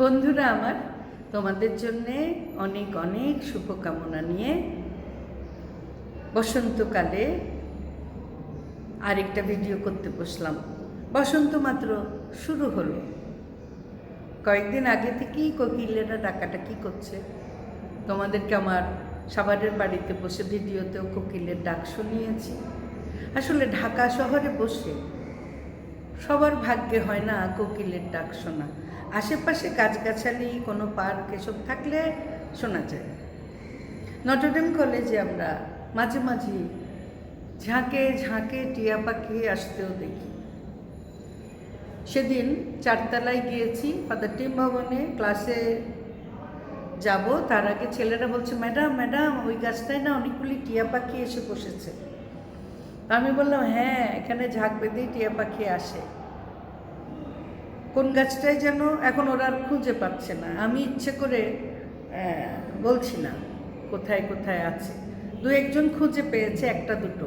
বন্ধুরা আমার, তোমাদের জন্যে অনেক অনেক শুভকামনা নিয়ে বসন্তকালে আরেকটা ভিডিও করতে বসলাম। বসন্ত মাত্র শুরু হলো। কয়েকদিন আগে থেকেই কোকিলেরা ডাকাটাকি করছে। তোমাদেরকে আমার সাভারের বাড়িতে বসে ভিডিওতেও কোকিলের ডাক শুনিয়েছি। আসলে ঢাকা শহরে বসে সবার ভাগ্যে হয় না কোকিলের ডাক শোনা। আশেপাশে গাছগাছালি, কোনো পার্ক, এসব থাকলে শোনা যায়। নটরডেম কলেজে আমরা মাঝে মাঝে ঝাঁকে ঝাঁকে টিয়া পাখি আসতেও দেখি। সেদিন চারতলায় গিয়েছি, ফাদার টিম ভবনে, ক্লাসে যাব। তার আগে ছেলেরা বলছে, ম্যাডাম ম্যাডাম, ওই গাছটায় না অনেকগুলি টিয়া পাখি এসে বসেছে। আমি বললাম হ্যাঁ এখানে ঝাঁক বেঁধেই টিয়া পাখি আসে। কোন গাছটায় যেন এখন ওরা আর খুঁজে পাচ্ছে না। আমি ইচ্ছে করে বলছি না, কোথায় কোথায় আছে। দু একজন খুঁজে পেয়েছে, একটা দুটো।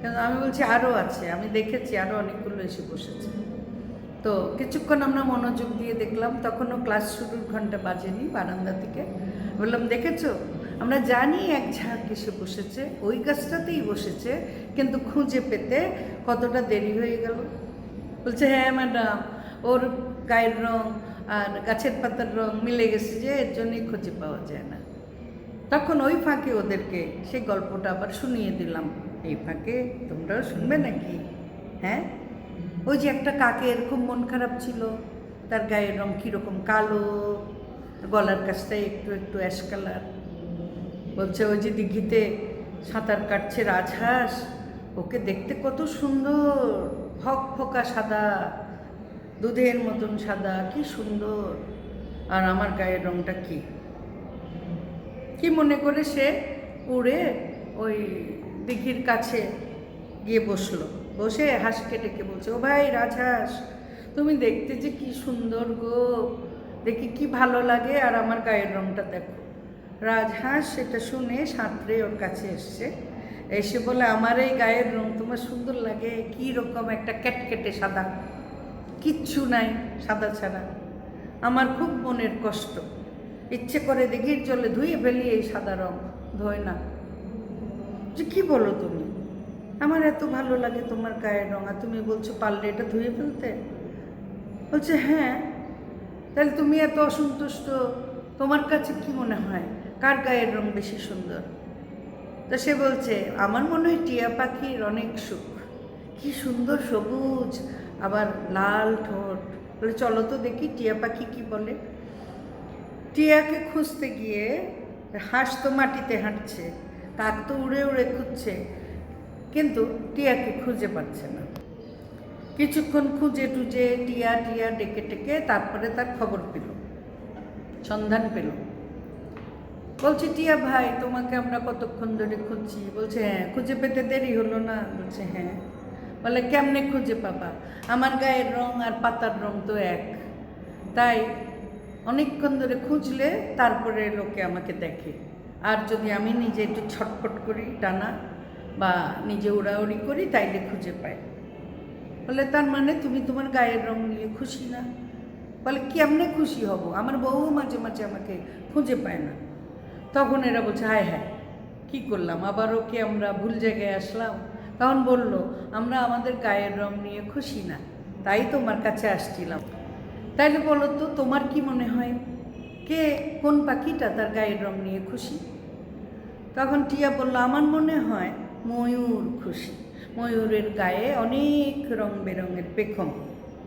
কিন্তু আমি বলছি আরও আছে। আমি দেখেছি আরও অনেকগুলো এসে বসেছে। তো কিছুক্ষণ আমরা মনোযোগ দিয়ে দেখলাম, তখনও ক্লাস শুরুর ঘণ্টা বাজেনি বারান্দা থেকে। বললাম, দেখেছ? আমরা জানি এক ঝাঁক এসে বসেছে, ওই গাছটাতেই বসেছে, কিন্তু খুঁজে পেতে কতটা দেরি হয়ে গেল? বলছে হ্যাঁ ম্যাডাম ওর গায়ের রং আর গাছের পাতার রং মিলে গেছে যে, এর জন্যই খুঁজে পাওয়া যায় না। তখন ওই ফাঁকে ওদেরকে সেই গল্পটা আবার শুনিয়ে দিলাম। এই ফাঁকে তোমরাও শুনবে নাকি? হ্যাঁ? ওই যে একটা কাকের খুব মন খারাপ ছিল, তার গায়ের রং কীরকম কালো, গলার কাছটাই একটু একটু অ্যাশ কালার। বলছে, ওই যে দিঘিতে সাঁতার কাটছে রাজহাঁস, ওকে দেখতে কত সুন্দর, ফক ফকা সাদা, দুধের মতন সাদা, কি সুন্দর। আর আমার গায়ের রংটা কি? কি মনে করে সে উড়ে ওই দিঘির কাছে গিয়ে বসল। বসে হাঁসকে ডেকে বলছে, ও ভাই রাজহাঁস, তুমি দেখতে যে কি সুন্দর গো, দেখি কি ভালো লাগে, আর আমার গায়ের রংটা দেখো। রাজহাঁস সেটা শুনে সাঁতরে ওর কাছে এসছে। এসে বলে, আমার এই গায়ের রং তোমার সুন্দর লাগে, কি রকম একটা ক্যাটকেটে সাদা। কিচ্ছু নাই, সাদা ছাড়া। আমার খুব মনের কষ্ট। ইচ্ছে করে দিঘির জলে ধুয়ে ফেলি এই সাদা রং, ধোয় না। যে কী বলো তুমি? আমার এত ভালো লাগে তোমার গায়ের রং, আর তুমি বলছো পারলে এটা ধুয়ে ফেলতে? বলছে হ্যাঁ। তাহলে তুমি এত অসন্তুষ্ট, তোমার কাছে কি মনে হয়? কার গায়ের রং বেশি সুন্দর? তো সে বলছে, আমার মনে হয় টিয়া পাখির অনেক সুখ। কি সুন্দর সবুজ, আবার লাল ঠোঁট। বলে, চলো তো দেখি টিয়া পাখি কি বলে। টিয়াকে খুঁজতে গিয়ে হাঁস তো মাটিতে হাঁটছে কাক তো উড়ে উড়ে খুঁজছে, কিন্তু টিয়াকে খুঁজে পাচ্ছে না। কিছুক্ষণ খুঁজে টুজে টিয়া টিয়া ডেকে টেকে, তারপরে তার খবর পেল, সন্ধান পেল। বলছি, টিয়া ভাই, তোমাকে আমরা কতক্ষণ ধরে খুঁজছি? বলছে হ্যাঁ খুঁজে পেতে দেরি হলো না। বলছে হ্যাঁ। বলে, কেমনে খুঁজে পাবা? আমার গায়ের রং আর পাতার রং তো এক। তাই অনেকক্ষণ ধরে খুঁজলে তারপরে লোকে আমাকে দেখে। আর যদি আমি নিজে একটু ছটফট করি, টানা, বা নিজে উড়াউড়ি করি, তাইলে খুঁজে পাই। বলে, তার মানে তুমি তোমার গায়ের রং নিয়ে খুশি না? বলে, কেমনে খুশি হব? আমার বউ মাঝে মাঝে আমাকে খুঁজে পায় না। তখন এরা বলছে, হায় হায়, কী করলাম? আবারও কি আমরা ভুল জায়গায় আসলাম? তখন বলল, আমরা আমাদের গায়ের রং নিয়ে খুশি না, তাই তোমার কাছে আসছিলাম। তাইলে বলো তো, তোমার কি মনে হয়? কে, কোন পাখিটা তার গায়ের রং নিয়ে খুশি? তখন টিয়া বলল, আমার মনে হয় ময়ূর খুশি। ময়ূরের গায়ে অনেক রং বেরঙের পেখম।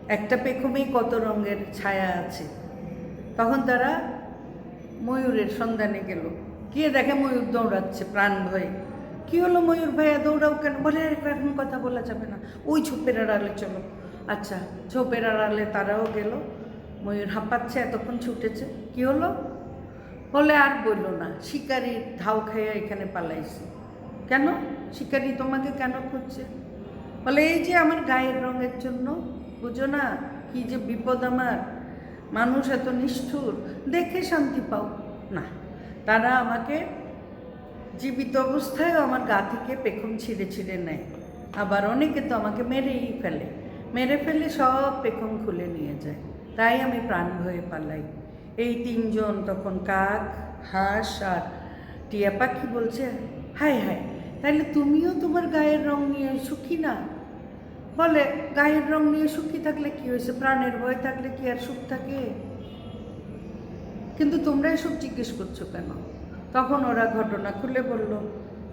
একটা পেখমেই কত রঙের ছায়া আছে। তখন তারা ময়ূরের সন্ধানে গেল। গিয়ে দেখে ময়ূর দৌড়াচ্ছে প্রাণ ভয়ে। কী হলো ময়ূর ভাইয়া দৌড়াও কেন? বলে "আরে, এখন কথা বলা যাবে না। ওই ঝোপের আড়ালে চলো। আচ্ছা ঝোপের আড়ালে তারাও গেল। ময়ূর হাঁপাচ্ছে এতক্ষণ ছুটেছে। কি হলো? বলে আর বলল না শিকারি ধাও খেয়ে এখানে পালাইছে। কেন? শিকারি তোমাকে কেন খুঁজছে? বলে এই যে আমার গায়ের রঙের জন্য বুঝো না কি যে বিপদ আমার। মানুষ এত নিষ্ঠুর, দেখে শান্তি পাও। না, তারা আমাকে জীবিত অবস্থায়ও আমার গা থেকে পেখম ছিঁড়ে ছিঁড়ে নেয়। আবার অনেকে তো আমাকে মেরেই ফেলে। মেরে ফেলে সব পেখম খুলে নিয়ে যায়। তাই আমি প্রাণ ভয়ে পালাই। এই তিনজন তখন কাক, হাঁস আর টিয়া পাখি বলছে, হায় হায় তাহলে তুমিও তোমার গায়ের রং নিয়ে সুখী না? বলে, গায়ের রং নিয়ে সুখী থাকলে কি হয়েছে? প্রাণের ভয় থাকলে কি আর সুখ থাকে? কিন্তু তোমরা এসব জিজ্ঞেস করছ কেন? তখন ওরা ঘটনা খুলে বলল,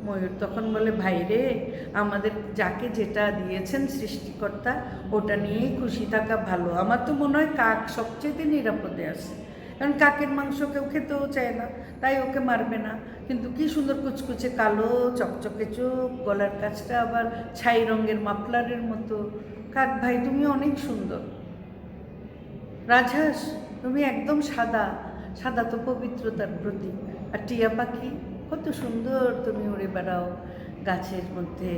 ময়ূর তখন বলে, ভাই রে, আমাদের যাকে যেটা দিয়েছেন সৃষ্টিকর্তা, ওটা নিয়েই খুশি থাকা ভালো। আমার তো মনে হয় কাক সবচেয়ে নিরাপদে আছে। কারণ কাকের মাংস কেউ খেতেও চায় না, তাই ওকে মারবে না। কিন্তু কি সুন্দর কুচকুচে কালো, চকচকে চোখ, গলার কাছটা আবার ছাই রঙের মাফলারের মতো। কাক ভাই, তুমি অনেক সুন্দর। রাজহাঁস, তুমি একদম সাদা সাদা তো পবিত্রতার প্রতীক। আর টিয়া পাখি, কত সুন্দর তুমি উড়ে বেড়াও। গাছের মধ্যে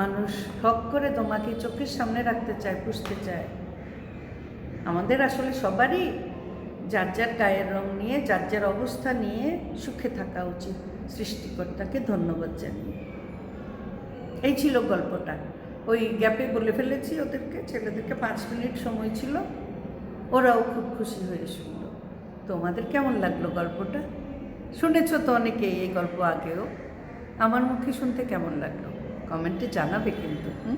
মানুষ শখ করে তোমাকে চোখের সামনে রাখতে চায়, পুষতে চায়। আমাদের আসলে সবারই যার যার গায়ের রং নিয়ে, যার যার অবস্থা নিয়ে সুখে থাকা উচিত সৃষ্টিকর্তাকে ধন্যবাদ জানিয়ে। এই ছিল গল্পটা। ওই গ্যাপে বলে ফেলেছি ওদেরকে, ছেলেদেরকে পাঁচ মিনিট সময় ছিল। ওরাও খুব খুশি হয়ে শুনলো। তোমাদের কেমন লাগল গল্পটা? শুনেছো তো অনেকেই এই গল্প আগেও। আমার মুখে শুনতে কেমন লাগল? কমেন্টে জানাবে কিন্তু, হুম?